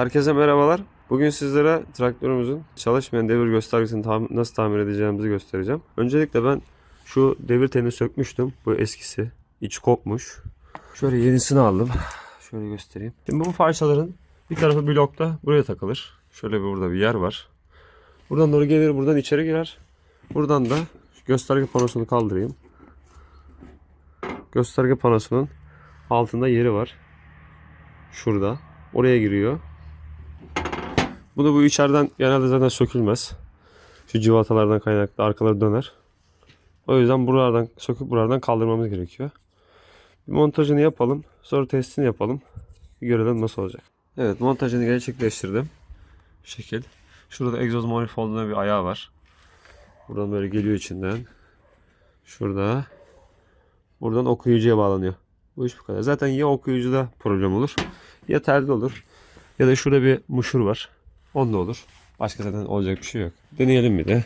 Herkese merhabalar. Bugün sizlere traktörümüzün çalışmayan devir göstergesini tam- nasıl tamir edeceğimizi göstereceğim. Öncelikle ben şu devir telini sökmüştüm. Bu eskisi. İçi kopmuş. Şöyle yenisini aldım. Şöyle göstereyim. Şimdi bu parçaların bir tarafı blokta buraya takılır. Şöyle bir burada bir yer var. Buradan doğru gelir buradan içeri girer. Buradan da gösterge panosunu kaldırayım. Gösterge panosunun altında yeri var. Şurada. Oraya giriyor. Bu da bu içeriden genelde zaten sökülmez. Şu civatalardan kaynaklı arkaları döner. O yüzden buralardan söküp buralardan kaldırmamız gerekiyor. Bir montajını yapalım. Sonra testini yapalım. Görelim nasıl olacak. Evet montajını gerçekleştirdim. Şu şekil. Şurada egzoz manifolduna bir ayağı var. Buradan böyle geliyor içinden. Şurada. Buradan okuyucuya bağlanıyor. Bu iş bu kadar. Zaten ya okuyucuda problem olur ya telde olur. Ya da şurada bir muşur var. Onda olur. Başka zaten olacak bir şey yok. Deneyelim bir de.